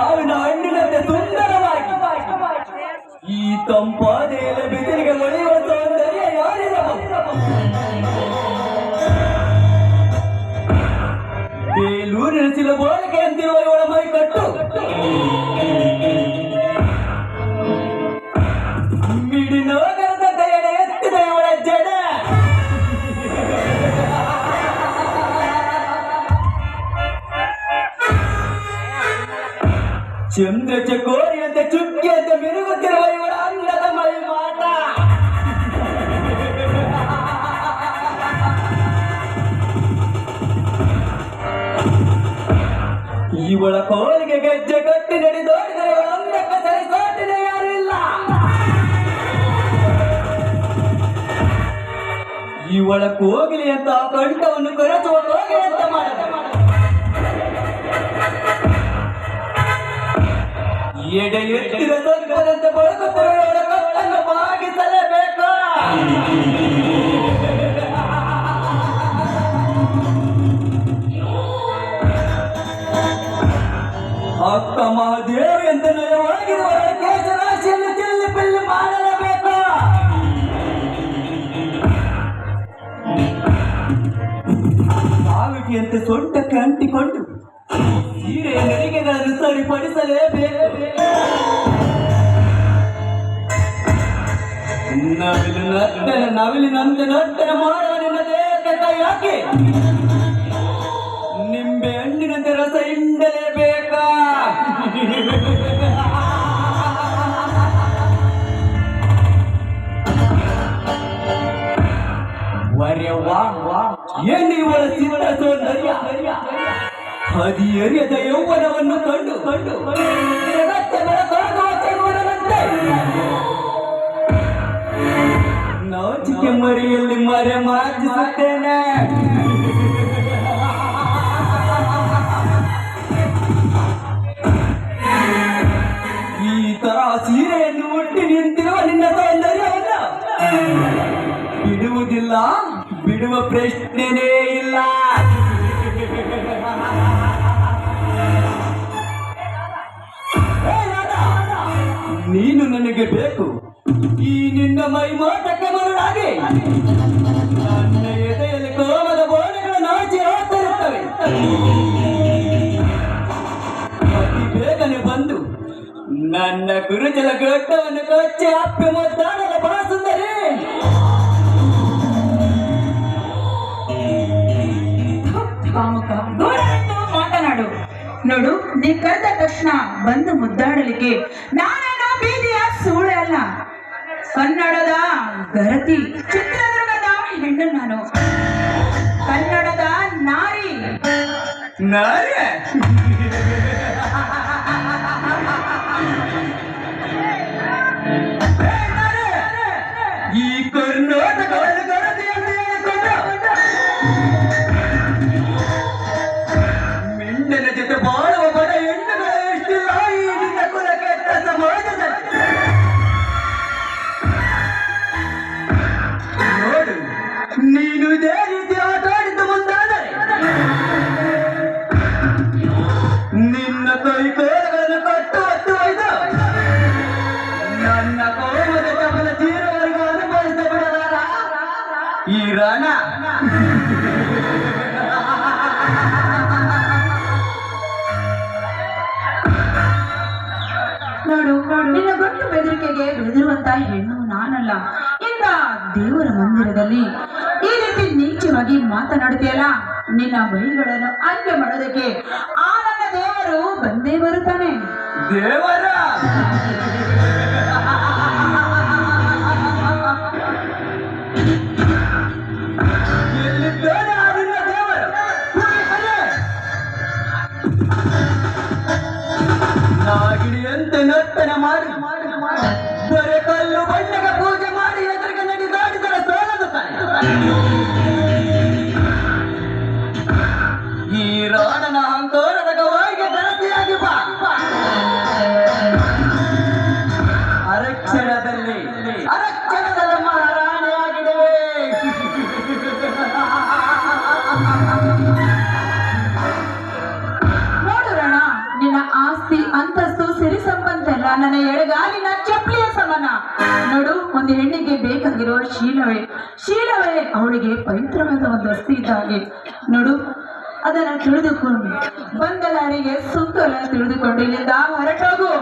ಮಾವಿನ ಹಣ್ಣಿನಂತೆ ಸುಂದರವಾಗಿ. ಈ ತಂಪಾದ ಬಿಸಿಲಿಗೆ ಮಳೆಯುವ ಸೌಂದರ್ಯ ಯಾರಿರಬಹುದು ಬೇಲೂರಿನ ಸಿಲಬೋಳಿಗೆ ಅಂತಿರುವ ಇವಳ ಮೈ ಕಟ್ಟು ಚಂದ್ರ ಚಕೋರಿಯಂತೆ ಚುಕ್ಕಿಯಂತೆ ಮಿರುಗುತ್ತಿರುವ ಇವಳ ಅಂದದ ಮೈ ಮಾಟ ಇವಳ ಕೋಲಿಗೆ ಗೆಜ್ಜೆ ಕಟ್ಟಿ ನಡೆದೋಡಿದರೆ ಇವಳ ಅಂದಕ್ಕೆ ಸೋಟಿದೆ ಯಾರು ಇಲ್ಲ. ಇವಳ ಕೋಗಿಲಿ ಅಂತ ಕಂಠವನ್ನು ಕೊರಚುವ ಕೋಗಿಲೆ ಅಂತ ಮಾಡಬೇಕು. எடையெடுக்கிறத பழக்க பொருள் ಸರಿಪಡಿಸಲೇಬೇಕು ನವಿಲು ನರ್ತನ ನವಿಲಿನಂತೆ ನರ್ತನ ಮಾಡುವ ನಿನ್ನ ದೇಹಕ್ಕೆ ಕೈ ಹಾಕಿ ನಿಂಬೆ ಹಣ್ಣಿನಂತೆ ರಸ ಹಿಂಡಲೇಬೇಕಾ ವರೆ ವಾ ಏನು ಇವಳ ಚಿತ್ತ ಸೌಂದರ್ಯ ಹದಿಯರಿಯದ ಯೌವನವನ್ನು ಕಂಡು. ಕಂಡು. ನಾಚಿಕೆ ಮರಿಯಲ್ಲಿ ಮರೆ ಮಾರ್ಜಿಸುತ್ತೇನೆ. ಈ ತರ ಸೀರೆಯನ್ನು ಉಟ್ಟಿ ನಿಂತಿರುವ ನಿನ್ನ ಸೌಂದರ್ಯವನ್ನ ಬಿಡುವುದಿಲ್ಲ ಬಿಡುವ ಪ್ರಶ್ನೆನೇ ಇಲ್ಲ. ನೀನು ನನಗೆ ಬೇಕು. ಈ ನಿನ್ನ ಮೈ ಮಾಟಕ್ಕೆ ಮರಳಾಗಿ. ನನ್ನ ಎದೆಯಲ್ಲಿ ಕೋಮದ ಬೋಣೆಗಳು ನಾಚಿ ಹಾಕ್ತಿರುತ್ತವೆ ಅತಿ ಬೇಗನೆ ಬಂದು ನನ್ನ ಗುರುಜಲ ಗಡ್ಡವನ್ನು ಕಚ್ಚಿ ಅಪ್ಪೆ ಮುದ್ದಾಡದ ಬಾಸುಂದರಿ ನೋಡು, ನೀ ಕರೆದ ತಕ್ಷಣ ಬಂದು ಮುದ್ದಾಡಲಿಕ್ಕೆ ನಾನೇನೋ ಬೀದಿಯ ಸೂಳೆ ಅಲ್ಲ. ಕನ್ನಡದ ಗರತಿ, ಚಿತ್ರದುರ್ಗದ ಹೆಣ್ಣು ನಾನು. ಕನ್ನಡದ ನಾರಿ. ನಾರೇ ಇರಾನ ನೋಡು ನಿನ್ನ ಗಂಡು ಬೆದರಿಕೆಗೆ ಬೆದರುವಂತ ಹೆಣ್ಣು ನಾನಲ್ಲ. ಇಂದ ದೇವರ ಮಂದಿರದಲ್ಲಿ ಈ ರೀತಿ ನೀಚವಾಗಿ ಮಾತನಾಡುತ್ತೀಯಲ್ಲ? ನಿನ್ನ ಬೈಗಳನ್ನು ಆಯ್ಕೆ ಮಾಡೋದಕ್ಕೆ ಆ ನನ್ನ ದೇವರು ಬಂದೇ ಬರುತ್ತಾನೆ. ದೇವರ. ನಾಗಿಣಿಯಂತೆ ನರ್ತನ ಮಾಡಿ ಬರೆ ಕಲ್ಲು ಬಣ್ಣಗ ಪೂಜೆ ಮಾಡಿ ಎದುರಿಗೆ ನಡೆದಾಡಿದರೆ ಸೋಲದು ಈ ರಾಣನ ಅಹಂಕಾರದ ಗವಾಯಿಗೆ ಗಣತಿಯಾಗಿ ಬಾ. ಅರಕ್ಷಣದಲ್ಲಿ ಅರಕ್ಷಣದಲ್ಲಿ ಮಹಾರಾಣಿಯಾಗಿಡುವೆ ನನ್ನ ಎಡಗಾಲಿನ ಚಪ್ಪಲಿಯ ಸಮನ. ನೋಡು ಒಂದು ಹೆಣ್ಣಿಗೆ ಬೇಕಾಗಿರುವ ಶೀಲವೇ. ಶೀಲವೇ ಅವಳಿಗೆ ಪವಿತ್ರವಾದ ಒಂದು ಅಸ್ತಿ ಇದ್ದಾಗೆ. ನೋಡು ಅದನ್ನ ತಿಳಿದುಕೊಂಡು ಬಂದ ಲಾರಿಗೆ ಸುತ್ತಲ ತಿಳಿದುಕೊಂಡು ಇಲ್ಲಿಂದ ಹೊರಟೋಗು.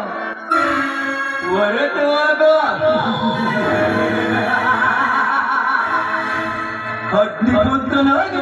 ಹೊರಟು ಹೋಗ ಅಗ್ನಿಪುತ್ರನಾಗಿ